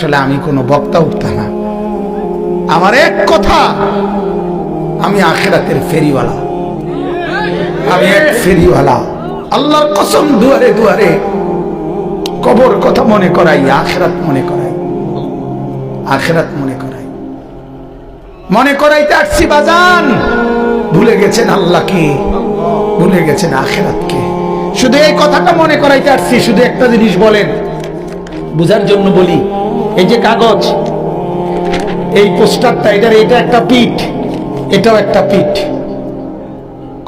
আসলে আমি কোনো বক্তা উঠতা না। আমার এক কথা, আমি আখেরাতের ফেরিওয়ালা। আমি এক ফেরিওয়ালা। আল্লাহর কসম দুয়ারে দুয়ারে কবর কথা মনে করাই, আখেরাত মনে করাই। আখেরাত মনে করাই। মনে করাইতে আসছি বাজান। ভুলে গেছেন আল্লাহকে, ভুলে গেছেন আখেরাতকে। শুধু এই কথাটা মনে করাইতে আসছি, শুধু একটা জিনিস বলেন। বুঝার জন্য বলি এই যে কাগজ, এই পোস্টারটা, এটার, এটা একটা পিঠ, এটাও একটা পিঠ।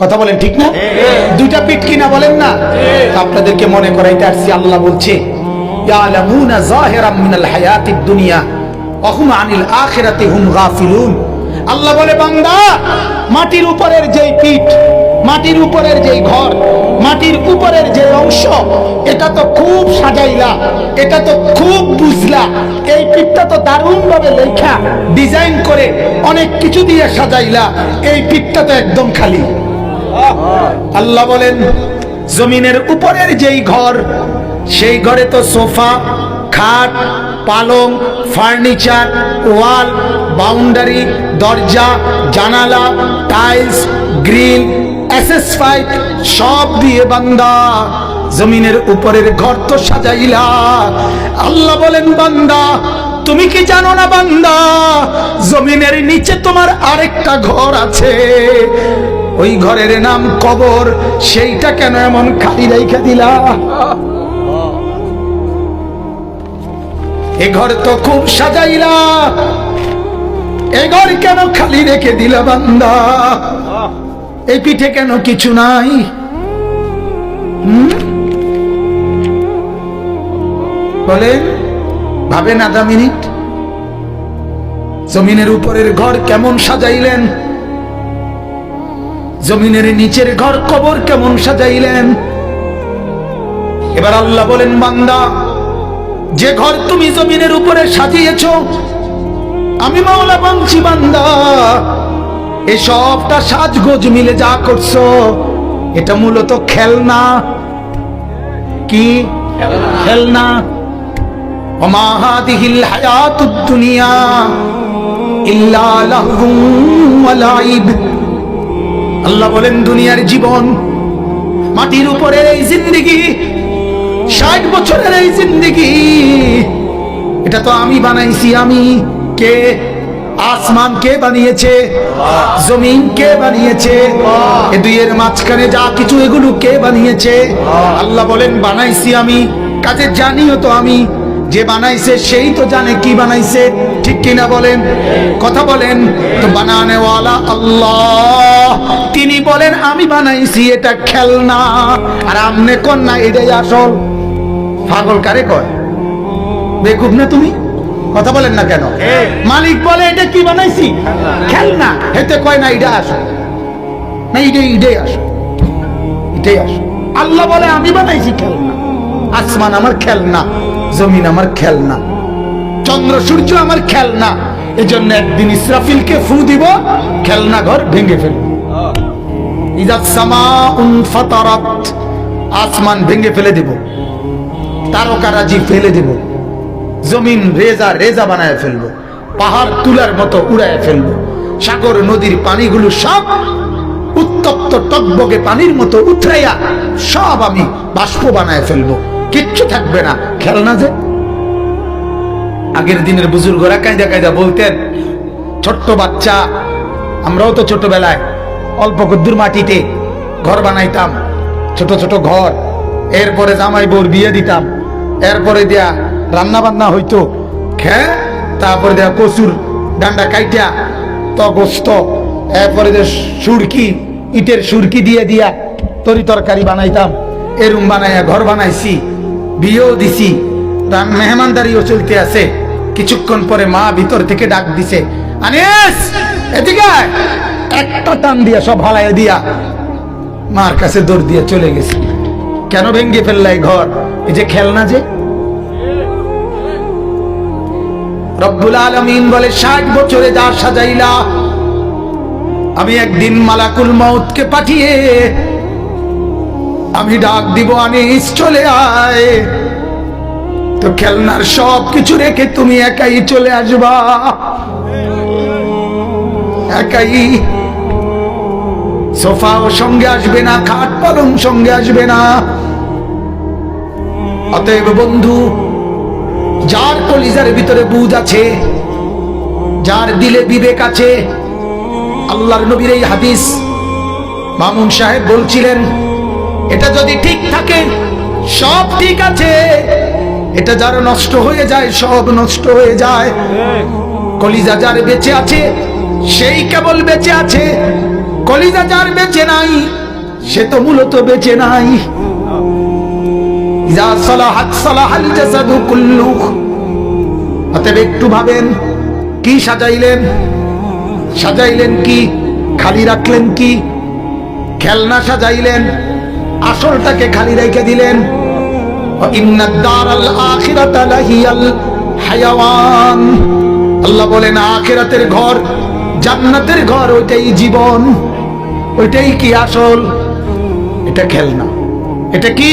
কথা বলেন ঠিক না? দুইটা পিঠ কিনা বলেন না? আপনাদেরকে মনে করাইতে আসছি, আল্লাহ বলছে আল্লাহ বলে, বান্দা, মাটির উপরের যেই পিঠ, মাটির উপরের যেই ঘর মাটির উপরের যে অংশ, এটা তো খুব সাজাইলা, এটা তো খুব বুঝলা। এই পিঠটা তো দারুণ ভাবে লেখা, ডিজাইন করে অনেক কিছু দিয়ে সাজাইলা। এই পিঠটা তো একদম খালি। আল্লাহ বলেন, জমিনের উপরের যেই ঘর, সেই ঘরে তো সোফা, খাট, পালং, ফার্নিচার, ওয়াল, বাউন্ডারি, দরজা, জানালা, টাইলস, গ্রিল ফাইভ সব দিয়ে বান্দা, জমিনের উপরের ঘর তো সাজাইলা। আল্লাহ বলেন, বান্দা, তুমি কি জানো না বান্দা, জমিনের নিচে তোমার আরেকটা ঘর আছে। ওই ঘরের নাম কবর, সেইটা কেন এমন খালি রেখে দিলা? এ ঘর তো খুব সাজাইলা। এ ঘর কেন খালি রেখে দিলা বান্দা? এই পিঠে কেন কিছু নাই? বলেন, ভাবেন আধা মিনিট। জমিনের উপরের ঘর কেমন সাজাইলেন? জমিনের নিচের ঘর কবর কেমন সাজাইলেন? এবার আল্লাহ বলেন, বান্দা, যে ঘর তুমি জমিনের উপরে সাজিয়েছ, আমি মাওলা বলছি বান্দা। এই সবটা সাজগোজ মিলে যা করছ, এটা মূলত খেলনা। কি? খেলনা। অমাহাদিহিল হায়াতুদ দুনিয়া ইল্লা লাহুম আল্লাহ বলেন, দুনিয়ার জীবন, মাটির উপরে এই জিন্দিগি, ষাট বছরের এই জিন্দিগি, এটা তো আমি বানাইছি, আমি কে? আসমান কে বানিয়েছে? জমিন কে বানিয়েছে? এ দুইয়ের মাঝখানে যা কিছু, এগুলো কে বানিয়েছে? আল্লাহ বলেন, বানাইছি আমি। কাজে জানিও তো আমি, যে বানাইছে সেই তো জানে কি বানাইছে। ঠিক কিনা বলেন? কথা বলেন, তো বানানেওয়ালা আল্লাহ। তিনি বলেন, আমি বানাইছি, এটা খেলনা। আর আমনে কন্যা এটাই আসল। পাগল কারে কয়? বেকুব না তুমি? কথা বলেন না কেন? মালিক বলে এটা কি বানাইছি? খেলনা। হেতে কয় না এটা আসো না এটাই এটাই আসো এটাই আসো আল্লাহ বলে আমি বানাইছি খেলনা। আসমান আমার খেলনা জমিন আমার খেলনা চন্দ্র সূর্য আমার খেলনা। এজন্য একদিন ইসরাফিলকে ফু দিব খেলনা ঘর ভেঙে ফেলব। ইজাত সামা ফাতারাত আসমান ভেঙে ফেলে দেব। তারকারাজি ফেলে দেব। জমিন রেজা রেজা বানায় ফেলব। পাহাড় তুলার মতো উড়ায় ফেলব। সাগর, নদীর পানিগুলো সব উত্তপ্ত টকবগে পানির মতো উথরাইয়া সব আমি বাষ্প বানায় ফেলব। কিচ্ছু থাকবে না। খেলনা যে। আগের দিনের বুজুর্গরা কায়দা কায়দা বলতেন, ছোট্ট বাচ্চা, আমরাও তো ছোটবেলায় অল্প কদ্দুর মাটিতে ঘর বানাইতাম, ছোট ছোট ঘর। এরপরে জামাই বউর বিয়ে দিতাম। এরপরে দেয়া রান্না বান্না হইতো। হ্যাঁ? তারপরে দেয়া কচুর ডান্ডা কাইটা তগস্ত এরপরে যে সুরকি ইটের সুরকি দিয়ে দিয়া তরি তরকারি বানাইতাম। এরুম বানাইয়া ঘর বানাইছি বিয়েও দিছি তার মেহমানদারিও চলতে আছে। কিছুক্ষণ পরে মা ভিতর থেকে ডাক দিছে আনিস এদিকে। একটা টান দিয়া সব হালায় দিয়া মার কাছে দৌড় দিয়ে চলে গেছি। কেন ভেঙ্গে ফেললাই ঘর? এই যে খেলনা যে? রব্বুল আলমিন বলে, ষাট বছরে যা সাজাইলা, আমি একদিন মালাকুল মৌতকে পাঠিয়ে আমি ডাক দিব, আনিস চলে আয়। তো খেলনার সব কিছু রেখে তুমি একাই চলে আসবা। একাই সোফাও সঙ্গে আসবে না, খাট পালং সঙ্গে আসবে না। অতএব বন্ধু কলিজার ভিতরে বুঝ আছে, যার দিলে বিবেক আছে। আল্লাহর নবীর এই হাদিস মামুন সাহেব বলছিলেন, এটা যদি ঠিক থাকে, সব ঠিক আছে। এটা যার নষ্ট হয়ে যায়, সব নষ্ট হয়ে যায়। কলিজা যার বেঁচে আছে, সেই কেবল বেঁচে আছে। কলিজা যার বেঁচে নাই, সে তো মূলত বেঁচে নাই। ইজা সালাহাত সালাহাল জাসাদু কুল্লুহ। অতএব একটু ভাবেন, কি সাজাইলেন? সাজাইলেন কি? খালি রাখলেন কি? খেলনা সাজাইলেন, আসলটাকে খালি রেখে দিলেন। আল্লাহ বলেন, আখিরাতের ঘর, জান্নাতের ঘর, ওইটাই জীবন। ওইটাই কি আসল? এটা খেলনা। এটা কি?